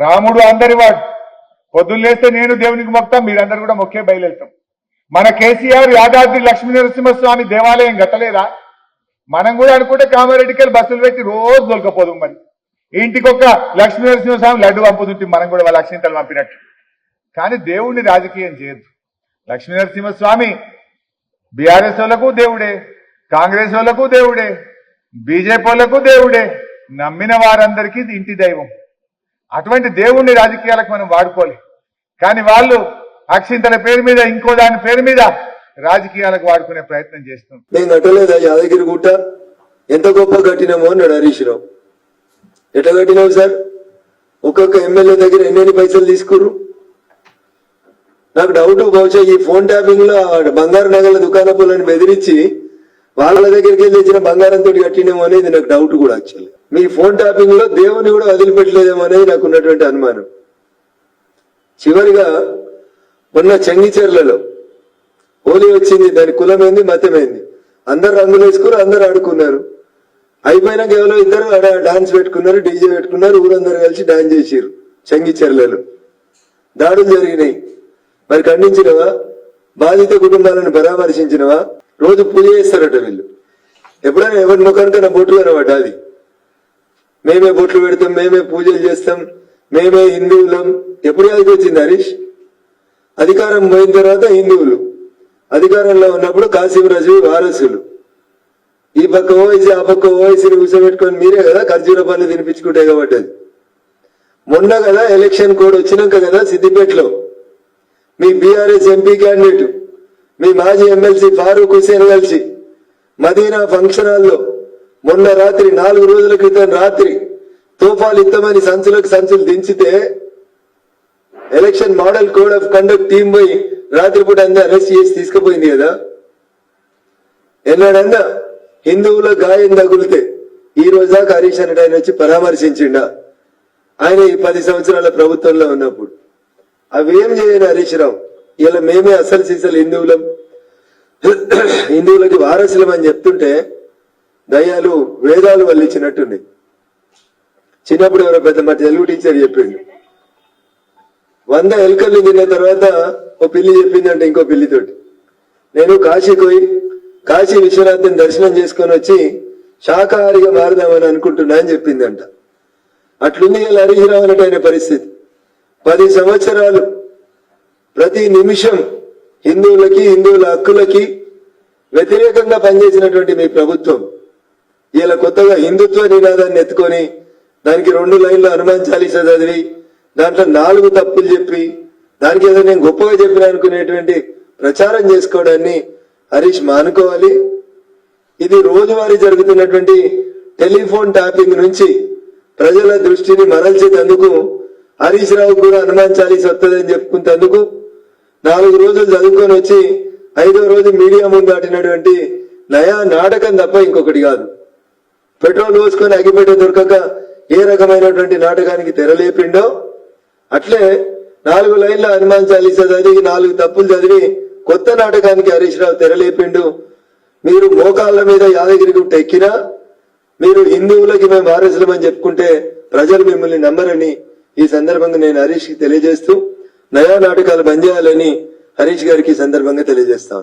రాముడు అందరి వాడు. పొద్దున్నేస్తే నేను దేవునికి మొక్తాం మీరందరూ కూడా మొక్కే బయలుదేరుతాం. మన కేసీఆర్ యాదాద్రి లక్ష్మీ నరసింహస్వామి దేవాలయం గట్టలేదా మనం కూడా అనుకుంటే కామారెడ్డికి బస్సులు పెట్టి రోజు దొరకపోదు మరి. ఇంటికి ఒక లక్ష్మీ నరసింహస్వామి లడ్డు పంపుతుంటే మనం కూడా వాళ్ళ అక్షింతలు పంపినట్టు. కానీ దేవుణ్ణి రాజకీయం చేయొద్దు. లక్ష్మీ నరసింహస్వామి బీఆర్ఎస్ వాళ్ళకు దేవుడే కాంగ్రెస్ వాళ్ళకు దేవుడే బీజేపీ వాళ్ళకు దేవుడే. నమ్మిన వారందరికీ ఇంటి దైవం. అటువంటి దేవుణ్ణి రాజకీయాలకు మనం వాడుకోవాలి. కానీ వాళ్ళు అక్షింతల పేరు మీద ఇంకో దాని పేరు మీద రాజకీయాలకు వాడుకునే ప్రయత్నం చేస్తున్నాం నేను కట్టలేదా యాదగిరి గుట్ట? ఎంత గొప్ప కట్టినామో అన్నాడు హరీష్ రావు. ఎట్లా కట్టినావు సార్? ఒక్కొక్క ఎమ్మెల్యే దగ్గర ఎన్నెన్ని పైసలు తీసుకుర్రు? నాకు డౌట్ బహుశా ఈ ఫోన్ ట్యాపింగ్లో బంగారు నగల దుకాణపులను బెదిరించి వాళ్ళ దగ్గరికి వెళ్ళి ఇచ్చిన బంగారంతో కట్టినేమో అనేది నాకు డౌట్ కూడా యాక్చువల్లీ మీ ఫోన్ ట్యాపింగ్లో దేవుని కూడా వదిలిపెట్టలేదేమో అనేది నాకు ఉన్నటువంటి అనుమానం. చివరిగా మొన్న చెంగిచెర్లలో హోలీ వచ్చింది దాని కులమైంది మతమైంది? అందరు రంగులు వేసుకుని అందరు ఆడుకున్నారు. అయిపోయినాక ఎవరో ఇద్దరు డాన్స్ పెట్టుకున్నారు డీజే పెట్టుకున్నారు ఊరందరూ కలిసి డాన్స్ చేసారు చెంగిచెర్లలో దాడులు జరిగినాయి. మరి ఖండించినవా? బాధిత కుటుంబాలను పరామర్శించినవా? రోజు పూజ చేస్తారట వీళ్ళు. ఎప్పుడైనా ఎవరి ముఖానికైనా బొట్లు కనబడ్డ అది మేమే బొట్లు పెడతాం మేమే పూజలు చేస్తాం మేమే హిందువులం. ఎప్పుడు అది వచ్చింది హరీష్? అధికారం పోయిన తర్వాత హిందువులు. అధికారంలో ఉన్నప్పుడు కాశీరాజు రజు వారసులు. ఈ పక్క ఓవైసీ ఆ పక్క ఓవైసీని కూర్చోబెట్టుకొని మీరే కదా ఖర్జూర పనులు తినిపించుకుంటే కాబట్టి. మొన్న కదా ఎలక్షన్ కోడ్ వచ్చినాక కదా సిద్దిపేటలో. మీ బీఆర్ఎస్ ఎంపీ క్యాండిడేట్ మీ మాజీ ఎమ్మెల్సీ ఫారూక్ హుసేన్ కలిసి మదీనా ఫంక్షన్ హాల్లో మొన్న రాత్రి నాలుగు రోజుల క్రితం రాత్రి తోఫాలు ఇస్తామని సంచులకు సంచులు దించితే election model code of conduct team పోయి రాత్రిపూట అందరూ అరెస్ట్ చేసి తీసుకుపోయింది కదా. ఎన్నాడన్నా హిందువుల గాయం తగులితే ఈ రోజు హరీష్ అన్నట్టు ఆయన వచ్చి పరామర్శించిండా? ఆయన ఈ పది సంవత్సరాల ప్రభుత్వంలో ఉన్నప్పుడు. అవేం చేయను హరీష్ రావు? ఇలా మేమే అసలు సీసలు హిందువులం. హిందువులకి వారసులం అని చెప్తుంటే దయ్యాలు వేదాలు వల్లించినట్టుంది. చిన్నప్పుడు ఎవరో పెద్ద మా తెలుగు టీచర్ చెప్పిండు. వంద ఎలుకల్ని తిన్న తర్వాత ఓ పిల్లి చెప్పిందంటే ఇంకో పిల్లితోటి. నేను కాశీకి పోయి కాశీ విశ్వనాథ్ని దర్శనం చేసుకొని వచ్చి శాకాహారిగా మారదామని అనుకుంటున్నా అని చెప్పిందంట. అట్లుంది ఇలా హరీశ్రావు అన్నట్టు పరిస్థితి. పది సంవత్సరాలు ప్రతి నిమిషం హిందువులకి హిందువుల హక్కులకి వ్యతిరేకంగా పనిచేసినటువంటి మీ ప్రభుత్వం. ఇలా కొత్తగా హిందుత్వ నినాదాన్ని ఎత్తుకొని దానికి రెండు లైన్లు హనుమాన్ చాలీసా చదివి దాంట్లో నాలుగు తప్పులు చెప్పి దానికి ఏదో నేను గొప్పగా చెప్పిన అనుకునేటువంటి ప్రచారం చేసుకోవడాన్ని హరీష్ మానుకోవాలి. ఇది రోజువారీ జరుగుతున్నటువంటి టెలిఫోన్ ట్యాపింగ్ నుంచి ప్రజల దృష్టిని మరల్చేటందుకు హరీష్ రావు కూడా హనుమాన్ చాలీస్ వస్తుందని చెప్పుకుంటేందుకు నాలుగు రోజులు చదువుకొని వచ్చి ఐదో రోజు మీడియా ముందు నయా నాటకం తప్ప ఇంకొకటి కాదు. పెట్రోల్ పోసుకొని అగిపెట్ట దొరకక ఏ రకమైనటువంటి నాటకానికి తెరలేపిండో అట్లే నాలుగు లైన్ల హనుమాన్ చాలీసా చదివి నాలుగు తప్పులు చదివి కొత్త నాటకానికి హరీష్ రావు తెరలేపిండు. మీరు మోకాళ్ళ మీద యాదగిరి గుట్ట ఎక్కినా మీరు హిందువులకి మేము వారసులమని చెప్పుకుంటే ప్రజలు మిమ్మల్ని నమ్మరని ఈ సందర్భంగా నేను హరీష్కి తెలియజేస్తూ నయా నాటకాలు బంద్ చేయాలని హరీష్ గారికి ఈ సందర్భంగా తెలియజేస్తా